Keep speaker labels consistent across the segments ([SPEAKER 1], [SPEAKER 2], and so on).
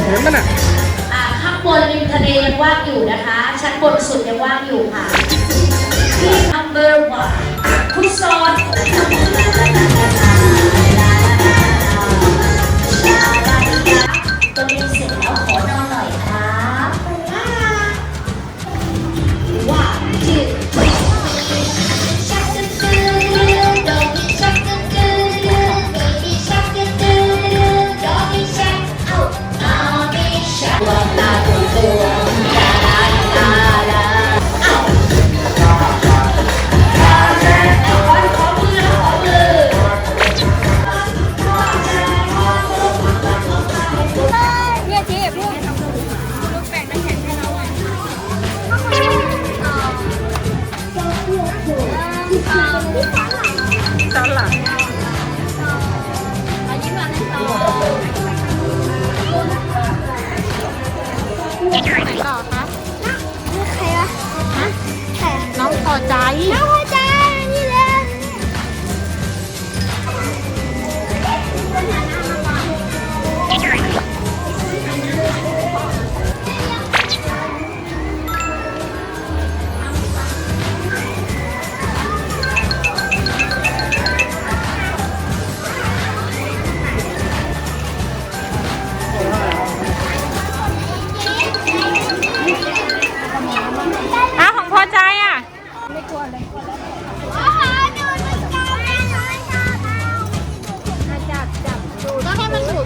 [SPEAKER 1] เห็
[SPEAKER 2] น
[SPEAKER 1] มันอะ
[SPEAKER 3] ข้างบนริมทะเลยังว่างอยู่นะคะ ชั้นบนสุดยังว่างอยู่ค่ะที่อัมเบอร์วคุณซอน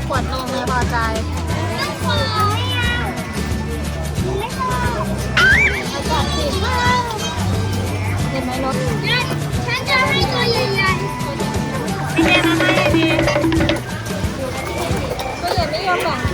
[SPEAKER 3] ข
[SPEAKER 2] วดนมเล
[SPEAKER 1] ย
[SPEAKER 2] พอใจไเห็นไหมรถ
[SPEAKER 1] ฉันจะให้ตัวใหญ่ๆพี่เอ็ม
[SPEAKER 2] มา
[SPEAKER 1] ให้ดีก็เลย
[SPEAKER 2] ไม่ยอมแบ่ง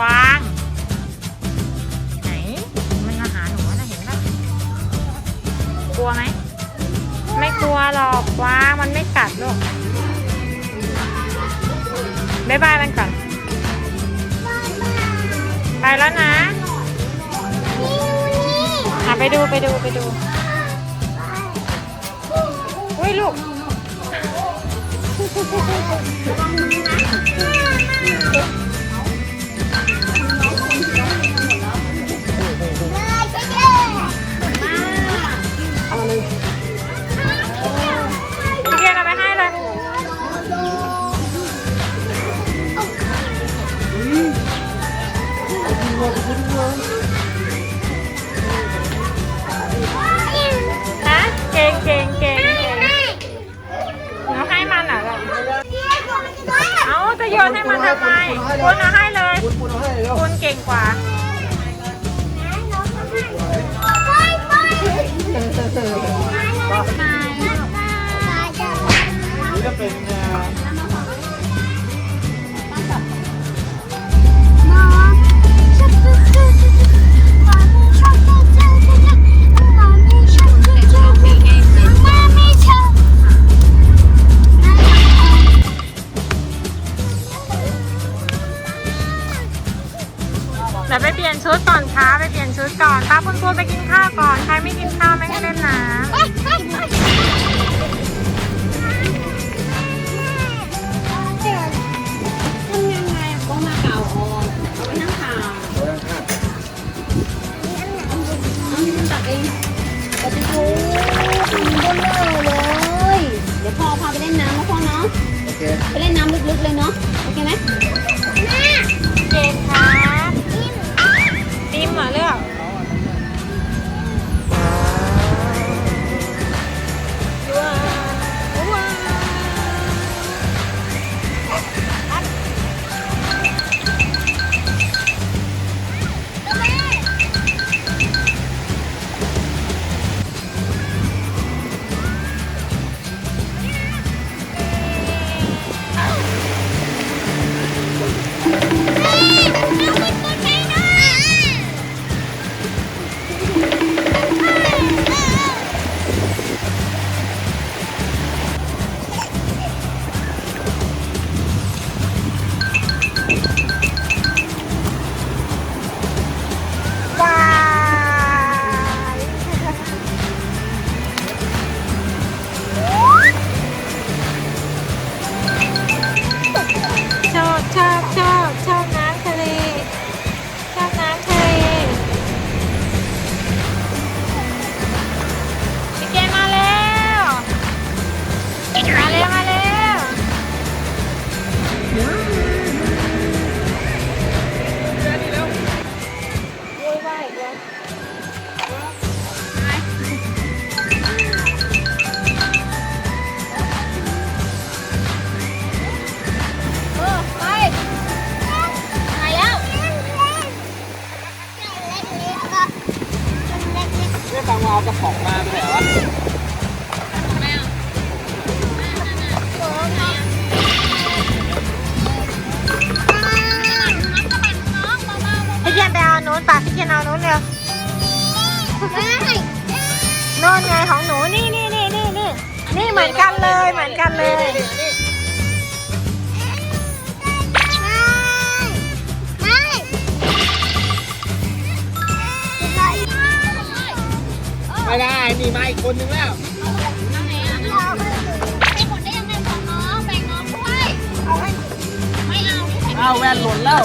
[SPEAKER 2] วาง ไหน มันมาหาหนูนะเห็นปะกลัวไหม ไม่กลัวหรอกวางมันไม่กัดลูกบ๊ายบายมันก่อน ไปแล้วนะอะไปดูไปดูไปดูอุ้ยลูกเคุณเอาให้เลย
[SPEAKER 4] คุณคุณเอาให้เร็ว
[SPEAKER 2] คุณเก่งกว่า
[SPEAKER 4] นี่ก็เป็นอ่า
[SPEAKER 2] ไปกินข้าวก่อน ใครไม่กินข้าวไม่ให้เล่นน้ำ
[SPEAKER 5] เดี๋ยวพ่อพาไปเล่นน้ำนะพ่อเนาะ
[SPEAKER 4] โอเค
[SPEAKER 5] ไปเล่นน้ำลึกๆเลยเนาะ โน่
[SPEAKER 2] น
[SPEAKER 4] ไง
[SPEAKER 2] ของหนูนี่นี่นี่นี่นี่นี่เหมือนกันเลยเหมือนกันเลย
[SPEAKER 4] ไม่ได้นี่มาอีกคนนึงแล้วอ้าวแว่นหล่นแล้ว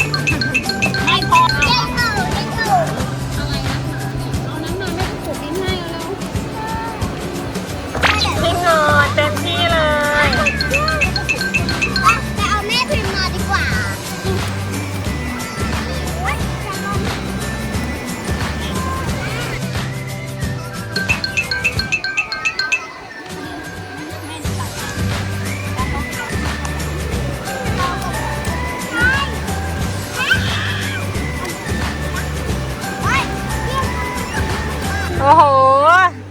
[SPEAKER 2] โอ้โห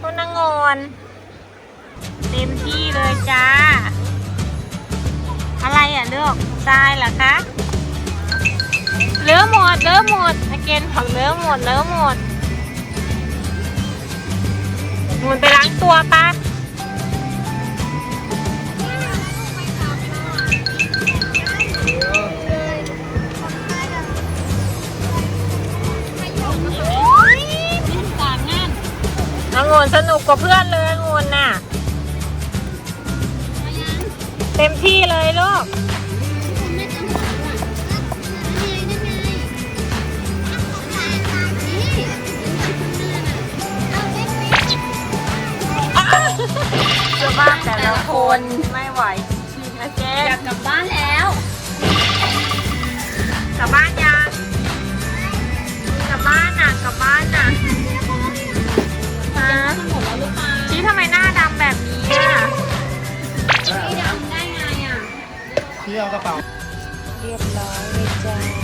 [SPEAKER 2] ตุนางนเต็มที่เลยจ้า อะไรอะเลือกทรายเหรอคะเลือหมดเลือหมดอาเกนของเลือหมดเลือหมดมุนไปล้างตัวปะ กว่าเพื่อนเลยองุ่นน่ะ เต็มที่เลยลูก
[SPEAKER 4] ไม่ต้องหวังว่ะนั่นไงนั่นไงนี่เอาเล็ก
[SPEAKER 2] จะบ้านแต่ละคนไม่ไหวจริงๆนะเจ๊
[SPEAKER 5] อยากกลับบ้านแล้ว
[SPEAKER 2] กลับบ้าน
[SPEAKER 6] เอากระเป๋า
[SPEAKER 2] เรียบร้อยเลยจ้า